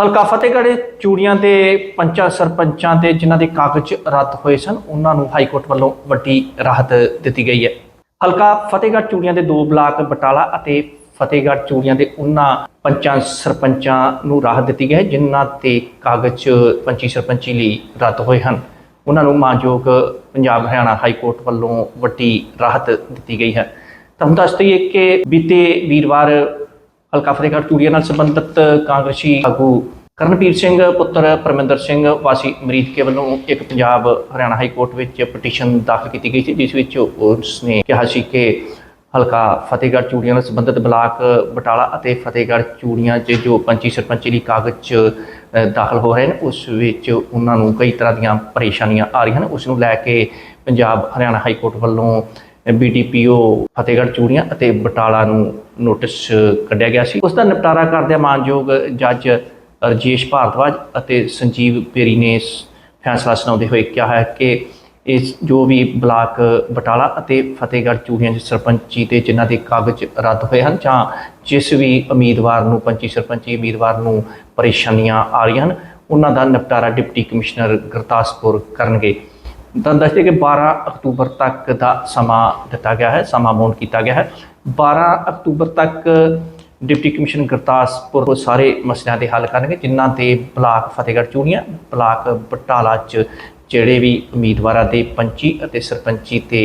ਹਲਕਾ ਫਤਿਹਗੜ੍ਹ ਚੂੜੀਆਂ ਦੇ ਪੰਚਾਂ, ਸਰਪੰਚਾਂ ਦੇ ਜਿਨ੍ਹਾਂ ਦੇ ਕਾਗਜ਼ ਰੱਦ ਹੋਏ ਸਨ, ਉਹਨਾਂ ਨੂੰ ਹਾਈ ਕੋਰਟ ਵੱਲੋਂ ਵੱਡੀ ਰਾਹਤ ਦਿੱਤੀ ਗਈ ਹੈ। ਹਲਕਾ ਫਤਿਹਗੜ੍ਹ ਚੂੜੀਆਂ ਦੇ ਦੋ ਬਲਾਕ ਬਟਾਲਾ ਅਤੇ ਫਤਿਹਗੜ੍ਹ ਚੂੜੀਆਂ ਦੇ ਉਹਨਾਂ ਪੰਚਾਂ, ਸਰਪੰਚਾਂ ਨੂੰ ਰਾਹਤ ਦਿੱਤੀ ਗਈ ਹੈ, ਜਿਨ੍ਹਾਂ ਤੇ ਕਾਗਜ਼ ਪੰਚੀ ਸਰਪੰਚੀ ਲਈ ਰੱਦ ਹੋਏ ਹਨ। ਉਹਨਾਂ ਨੂੰ ਮਾਨਯੋਗ ਪੰਜਾਬ ਹਰਿਆਣਾ ਹਾਈ ਕੋਰਟ ਵੱਲੋਂ ਵੱਡੀ ਰਾਹਤ ਦਿੱਤੀ ਗਈ ਹੈ। ਤੁਹਾਨੂੰ ਦੱਸ ਦਈਏ ਕਿ ਬੀਤੇ ਵੀਰਵਾਰ ਹਲਕਾ ਫਤਿਹਗੜ੍ਹ ਚੂੜੀਆਂ ਨਾਲ ਸੰਬੰਧਿਤ ਕਾਂਗਰਸੀ ਆਗੂ ਕਰਨਪੀਰ ਸਿੰਘ ਪੁੱਤਰ ਪਰਮਿੰਦਰ ਸਿੰਘ ਵਾਸੀ ਮਰੀਦਕੇ ਵੱਲੋਂ ਇੱਕ ਪੰਜਾਬ ਹਰਿਆਣਾ ਹਾਈ ਕੋਰਟ ਵਿੱਚ ਪਟੀਸ਼ਨ ਦਾਖਲ ਕੀਤੀ ਗਈ ਸੀ ਜਿਸ ਵਿੱਚ ਉਸ ਨੇ ਕਿਹਾ ਸੀ ਕਿ ਹਲਕਾ ਫਤਿਹਗੜ੍ਹ ਚੂੜੀਆਂ ਨਾਲ ਸੰਬੰਧਿਤ ਬਲਾਕ ਬਟਾਲਾ ਅਤੇ ਫਤਿਹਗੜ੍ਹ ਚੂੜੀਆਂ 'ਚ ਜੋ ਪੰਚੀ ਸਰਪੰਚੀ ਲਈ ਕਾਗਜ਼ ਅ, ਦਾਖਲ ਹੋ ਰਹੇ ਨੇ ਉਸ ਵਿੱਚ ਉਹਨਾਂ ਨੂੰ ਕਈ ਤਰ੍ਹਾਂ ਦੀਆਂ ਪਰੇਸ਼ਾਨੀਆਂ ਆ ਰਹੀਆਂ ਹਨ ਉਸ ਨੂੰ ਲੈ ਕੇ ਪੰਜਾਬ ਹਰਿਆਣਾ ਹਾਈ ਕੋਰਟ ਵੱਲੋਂ ਬੀਡੀਪੀਓ ਫਤਿਹਗੜ੍ਹ ਚੂੜੀਆਂ ਅਤੇ ਬਟਾਲਾ ਨੂੰ ਨੋਟਿਸ ਕੱਢਿਆ ਗਿਆ ਸੀ। ਉਸ ਦਾ ਨਿਪਟਾਰਾ ਕਰਦਿਆਂ ਮਾਨਯੋਗ ਜੱਜ ਰਜੇਸ਼ ਭਾਰਦਵਾਜ ਅਤੇ ਸੰਜੀਵ ਪੇਰੀ ਨੇ ਫੈਸਲਾ ਸੁਣਾਉਂਦੇ ਹੋਏ ਕਿਹਾ ਹੈ ਕਿ ਇਸ ਜੋ ਵੀ ਬਲਾਕ ਬਟਾਲਾ ਅਤੇ ਫਤਿਹਗੜ੍ਹ ਚੂੜੀਆਂ ਦੇ ਸਰਪੰਚੀ ਤੇ ਜਿਨ੍ਹਾਂ ਦੇ ਕਾਗਜ਼ ਰੱਦ ਹੋਏ ਹਨ ਜਾਂ ਜਿਸ ਵੀ ਉਮੀਦਵਾਰ ਨੂੰ, ਪੰਚੀ ਸਰਪੰਚੀ ਉਮੀਦਵਾਰ ਨੂੰ ਪਰੇਸ਼ਾਨੀਆਂ ਆ ਰਹੀਆਂ ਹਨ, ਉਹਨਾਂ ਦਾ ਨਿਪਟਾਰਾ ਡਿਪਟੀ ਕਮਿਸ਼ਨਰ ਗੁਰਦਾਸਪੁਰ ਕਰਨਗੇ। ਤਾਂ ਦੱਸਦੇ ਕਿ 12 ਅਕਤੂਬਰ ਤੱਕ ਦਾ ਸਮਾਂ ਦਿੱਤਾ ਗਿਆ ਹੈ, ਸਮਾਂ ਬੌਂਡ ਕੀਤਾ ਗਿਆ ਹੈ। 12 ਅਕਤੂਬਰ ਤੱਕ ਡਿਪਟੀ ਕਮਿਸ਼ਨਰ ਗੁਰਦਾਸਪੁਰ ਉਹ ਸਾਰੇ ਮਸਲਿਆਂ ਦੇ ਹੱਲ ਕਰਨਗੇ, ਜਿਨ੍ਹਾਂ ਦੇ ਬਲਾਕ ਫਤਿਹਗੜ੍ਹ ਚੂੜੀਆਂ, ਬਲਾਕ ਬਟਾਲਾ 'ਚ ਜਿਹੜੇ ਵੀ ਉਮੀਦਵਾਰਾਂ ਦੇ ਪੰਚੀ ਅਤੇ ਸਰਪੰਚੀ ਤੇ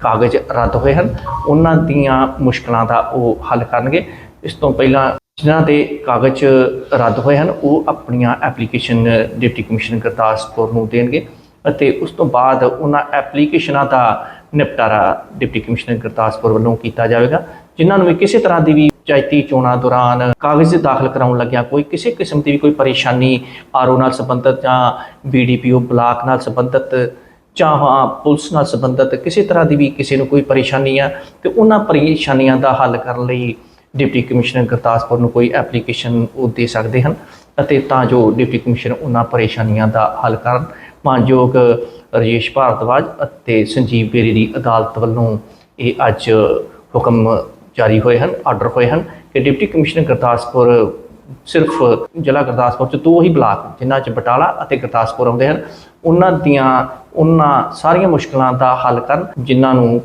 ਕਾਗਜ਼ ਰੱਦ ਹੋਏ ਹਨ, ਉਹਨਾਂ ਦੀਆਂ ਮੁਸ਼ਕਲਾਂ ਦਾ ਉਹ ਹੱਲ ਕਰਨਗੇ। ਇਸ ਤੋਂ ਪਹਿਲਾਂ ਜਿਨ੍ਹਾਂ ਦੇ ਕਾਗਜ਼ ਰੱਦ ਹੋਏ ਹਨ, ਉਹ ਆਪਣੀਆਂ ਐਪਲੀਕੇਸ਼ਨ ਡਿਪਟੀ ਕਮਿਸ਼ਨਰ ਗੁਰਦਾਸਪੁਰ ਨੂੰ ਦੇਣਗੇ ਅਤੇ ਉਸ ਤੋਂ ਬਾਅਦ ਉਹਨਾਂ ਐਪਲੀਕੇਸ਼ਨਾਂ ਦਾ ਨਿਪਟਾਰਾ ਡਿਪਟੀ ਕਮਿਸ਼ਨਰ ਗੁਰਦਾਸਪੁਰ ਵੱਲੋਂ ਕੀਤਾ ਜਾਵੇਗਾ, ਜਿਨ੍ਹਾਂ ਨੂੰ ਵੀ ਕਿਸੇ ਤਰ੍ਹਾਂ ਦੀ ਵੀ ਪੰਚਾਇਤੀ ਚੋਣਾਂ ਦੌਰਾਨ ਕਾਗਜ਼ ਦਾਖਲ ਕਰਾਉਣ ਲੱਗਿਆ ਕੋਈ ਕਿਸੇ ਕਿਸਮ ਦੀ ਵੀ ਕੋਈ ਪਰੇਸ਼ਾਨੀ ਆਰਓ ਨਾਲ ਸੰਬੰਧਿਤ ਜਾਂ ਬੀਡੀਪੀਓ ਬਲਾਕ ਨਾਲ ਸੰਬੰਧਿਤ ਜਾਂ ਹਾਂ ਪੁਲਿਸ ਨਾਲ ਸੰਬੰਧਿਤ ਕਿਸੇ ਤਰ੍ਹਾਂ ਦੀ ਵੀ ਕਿਸੇ ਨੂੰ ਕੋਈ ਪਰੇਸ਼ਾਨੀ ਆ, ਤੇ ਉਹਨਾਂ ਪਰੇਸ਼ਾਨੀਆਂ ਦਾ ਹੱਲ ਕਰਨ ਲਈ ਡਿਪਟੀ ਕਮਿਸ਼ਨਰ ਗੁਰਦਾਸਪੁਰ ਨੂੰ ਕੋਈ ਐਪਲੀਕੇਸ਼ਨ ਉਹ ਦੇ ਸਕਦੇ ਹਨ ਅਤੇ ਤਾਂ ਜੋ ਡਿਪਟੀ ਕਮਿਸ਼ਨਰ ਉਹਨਾਂ ਪਰੇਸ਼ਾਨੀਆਂ ਦਾ ਹੱਲ ਕਰਨ। ਮਾਨਯੋਗ ਰਜੇਸ਼ ਭਾਰਦਵਾਜ ਅਤੇ ਸੰਜੀਵ ਬੇਰੀ ਦੀ ਅਦਾਲਤ ਵੱਲੋਂ ਇਹ ਅੱਜ ਹੁਕਮ ਜਾਰੀ ਹੋਏ ਹਨ ਆਰਡਰ ਹੋਏ ਹਨ ਕਿ ਡਿਪਟੀ ਕਮਿਸ਼ਨਰ ਗੁਰਦਾਸਪੁਰ ਸਿਰਫ ਜ਼ਿਲ੍ਹਾ ਗੁਰਦਾਸਪੁਰ ਚ ਦੋ ਹੀ ਬਲਾਕ ਜਿਨ੍ਹਾਂ ਚ ਬਟਾਲਾ ਅਤੇ ਗੁਰਦਾਸਪੁਰ ਆਉਂਦੇ ਹਨ, ਉਹਨਾਂ ਦੀਆਂ, ਉਹਨਾਂ ਸਾਰੀਆਂ ਮੁਸ਼ਕਲਾਂ ਦਾ ਹੱਲ ਕਰਨ ਜਿਨ੍ਹਾਂ ਨੂੰ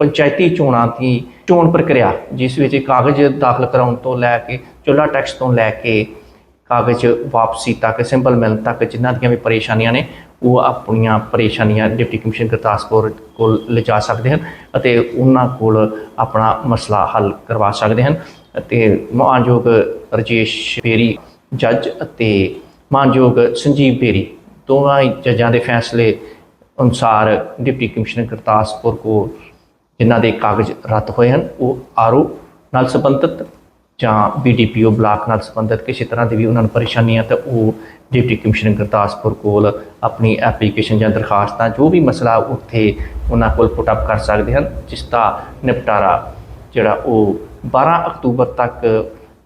ਪੰਚਾਇਤੀ ਚੋਣਾਂ ਦੀ ਚੋਣ ਪ੍ਰਕਿਰਿਆ, ਜਿਸ ਵਿੱਚ ਕਾਗਜ਼ ਦਾਖਲ ਕਰਾਉਣ ਤੋਂ ਲੈ ਕੇ, ਚੁੱਲ੍ਹਾ ਟੈਕਸ ਤੋਂ ਲੈ ਕੇ ਕਾਗਜ਼ ਵਾਪਸੀ ਤੱਕ ਸਿੰਬਲ ਮਿਲਣ ਤੱਕ ਜਿਨ੍ਹਾਂ ਦੀਆਂ ਵੀ ਪਰੇਸ਼ਾਨੀਆਂ ਨੇ, ਉਹ ਆਪਣੀਆਂ ਪਰੇਸ਼ਾਨੀਆਂ ਡਿਪਟੀ ਕਮਿਸ਼ਨ ਗੁਰਦਾਸਪੁਰ ਕੋਲ ਲਿਜਾ ਸਕਦੇ ਹਨ ਅਤੇ ਉਹਨਾਂ ਕੋਲ ਆਪਣਾ ਮਸਲਾ ਹੱਲ ਕਰਵਾ ਸਕਦੇ ਹਨ। ਅਤੇ ਮਾਨਯੋਗ ਰਜੇਸ਼ ਬੇਰੀ, ਜੱਜ ਅਤੇ ਮਾਨਯੋਗ ਸੰਜੀਵ ਬੇਰੀ, ਦੋਵਾਂ ਹੀ ਜੱਜਾਂ ਦੇ ਫੈਸਲੇ ਅਨੁਸਾਰ ਡਿਪਟੀ ਕਮਿਸ਼ਨਰ ਗੁਰਦਾਸਪੁਰ ਕੋਲ ਜਿਨ੍ਹਾਂ ਦੇ ਕਾਗਜ਼ ਰੱਦ ਹੋਏ ਹਨ, ਉਹ ਆਰਓ ਨਾਲ ਸੰਬੰਧਿਤ ਜਾਂ ਬੀਡੀਪੀਓ ਬਲਾਕ ਨਾਲ ਸੰਬੰਧਿਤ ਕਿਸੇ ਤਰ੍ਹਾਂ ਦੀ ਵੀ ਉਹਨਾਂ ਨੂੰ ਪਰੇਸ਼ਾਨੀ ਆ, ਤਾਂ ਉਹ ਡਿਪਟੀ ਕਮਿਸ਼ਨਰ ਗੁਰਦਾਸਪੁਰ ਕੋਲ ਆਪਣੀ ਐਪਲੀਕੇਸ਼ਨ ਜਾਂ ਦਰਖਾਸਤਾਂ, ਜੋ ਵੀ ਮਸਲਾ ਉੱਥੇ ਉਹਨਾਂ ਕੋਲ ਪੁੱਟ ਅਪ ਕਰ ਸਕਦੇ ਹਨ, ਜਿਸ ਦਾ ਨਿਪਟਾਰਾ ਜਿਹੜਾ ਉਹ 12 ਅਕਤੂਬਰ ਤੱਕ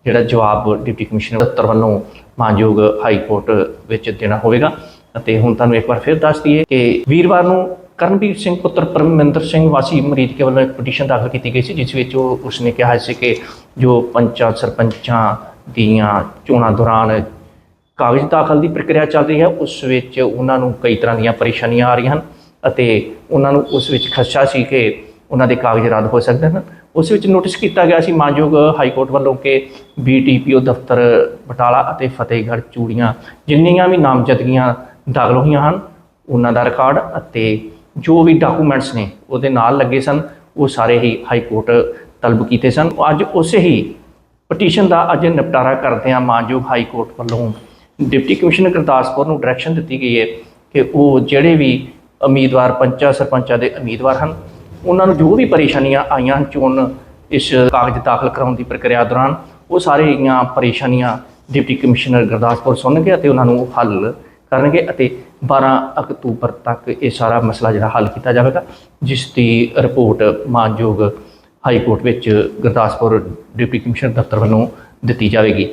ਜਿਹੜਾ ਜਵਾਬ ਡਿਪਟੀ ਕਮਿਸ਼ਨਰ ਦਫ਼ਤਰ ਵੱਲੋਂ ਮਾਨਯੋਗ ਹਾਈ ਕੋਰਟ ਵਿੱਚ ਦੇਣਾ ਹੋਵੇਗਾ। ਅਤੇ ਹੁਣ ਤੁਹਾਨੂੰ ਇੱਕ ਵਾਰ ਫਿਰ ਦੱਸ ਦਈਏ ਕਿ ਵੀਰਵਾਰ ਨੂੰ ਕਰਨਵੀਰ ਸਿੰਘ, ਪੁੱਤਰ ਪਰਮਿੰਦਰ ਸਿੰਘ ਵਾਸੀ ਮਰੀਦਕੇ ਵੱਲੋਂ ਇੱਕ ਪਟੀਸ਼ਨ ਦਾਖਲ ਕੀਤੀ ਗਈ ਸੀ, ਜਿਸ ਵਿੱਚ ਉਹ ਉਸਨੇ ਕਿਹਾ ਸੀ ਕਿ ਜੋ ਪੰਚਾਂ, ਸਰਪੰਚਾਂ ਦੀਆਂ ਚੋਣਾਂ ਦੌਰਾਨ ਕਾਗਜ਼ ਦਾਖਲ ਦੀ ਪ੍ਰਕਿਰਿਆ ਚੱਲ ਰਹੀ ਹੈ, ਉਸ ਵਿੱਚ ਉਹਨਾਂ ਨੂੰ ਕਈ ਤਰ੍ਹਾਂ ਦੀਆਂ ਪਰੇਸ਼ਾਨੀਆਂ ਆ ਰਹੀਆਂ ਹਨ ਅਤੇ ਉਹਨਾਂ ਨੂੰ ਉਸ ਵਿੱਚ ਖਦਸ਼ਾ ਸੀ ਕਿ ਉਹਨਾਂ ਦੇ ਕਾਗਜ਼ ਰੱਦ ਹੋ ਸਕਦੇ ਹਨ। ਉਸ ਵਿੱਚ ਨੋਟਿਸ ਕੀਤਾ ਗਿਆ ਸੀ ਮਾਨਯੋਗ ਹਾਈ ਕੋਰਟ ਵੱਲੋਂ ਕਿ ਬੀਟੀਪੀਓ ਦਫ਼ਤਰ ਬਟਾਲਾ ਅਤੇ ਫਤਿਹਗੜ੍ਹ ਚੂੜੀਆਂ ਜਿੰਨੀਆਂ ਵੀ ਨਾਮਜ਼ਦਗੀਆਂ ਦਾਖਲ ਹੋਈਆਂ ਹਨ, ਉਹਨਾਂ ਦਾ ਰਿਕਾਰਡ ਅਤੇ ਜੋ ਵੀ ਡਾਕੂਮੈਂਟਸ ਨੇ, ਉਹਦੇ ਨਾਲ ਲੱਗੇ ਸਨ। ਉਹ ਸਾਰੇ ਹੀ ਹਾਈ ਕੋਰਟ ਤਲਬ ਕੀਤੇ ਸਨ। ਅੱਜ ਉਸੇ ਹੀ ਪਟੀਸ਼ਨ ਦਾ ਅੱਜ ਨਿਪਟਾਰਾ ਕਰਦਿਆਂ ਮਾਨਯੋਗ ਹਾਈ ਕੋਰਟ ਵੱਲੋਂ। ਡਿਪਟੀ ਕਮਿਸ਼ਨਰ ਗੁਰਦਾਸਪੁਰ ਨੂੰ ਡਾਇਰੈਕਸ਼ਨ ਦਿੱਤੀ ਗਈ ਹੈ ਕਿ ਉਹ ਜਿਹੜੇ ਵੀ ਉਮੀਦਵਾਰ ਪੰਚਾਂ, ਸਰਪੰਚਾਂ ਦੇ ਉਮੀਦਵਾਰ ਹਨ, ਉਹਨਾਂ ਨੂੰ ਜੋ ਵੀ ਪਰੇਸ਼ਾਨੀਆਂ ਆਈਆਂ ਹਨ ਚੋਣ ਇਸ ਕਾਗਜ਼ ਦਾਖਲ ਕਰਾਉਣ ਦੀ ਪ੍ਰਕਿਰਿਆ ਦੌਰਾਨ, ਉਹ ਸਾਰੀਆਂ ਪਰੇਸ਼ਾਨੀਆਂ ਡਿਪਟੀ ਕਮਿਸ਼ਨਰ ਗੁਰਦਾਸਪੁਰ ਸੁਣਨਗੇ ਅਤੇ ਉਹਨਾਂ ਨੂੰ ਹੱਲ ਕਰਨਗੇ ਅਤੇ 12 ਅਕਤੂਬਰ ਤੱਕ ਇਹ ਸਾਰਾ ਮਸਲਾ ਜਿਹੜਾ ਹੱਲ ਕੀਤਾ ਜਾਵੇਗਾ, ਜਿਸ ਦੀ ਰਿਪੋਰਟ ਮਾਨਯੋਗ ਹਾਈ ਕੋਰਟ ਵਿੱਚ ਗੁਰਦਾਸਪੁਰ ਡਿਪਟੀ ਕਮਿਸ਼ਨਰ ਦਫ਼ਤਰ ਵੱਲੋਂ ਦਿੱਤੀ ਜਾਵੇਗੀ।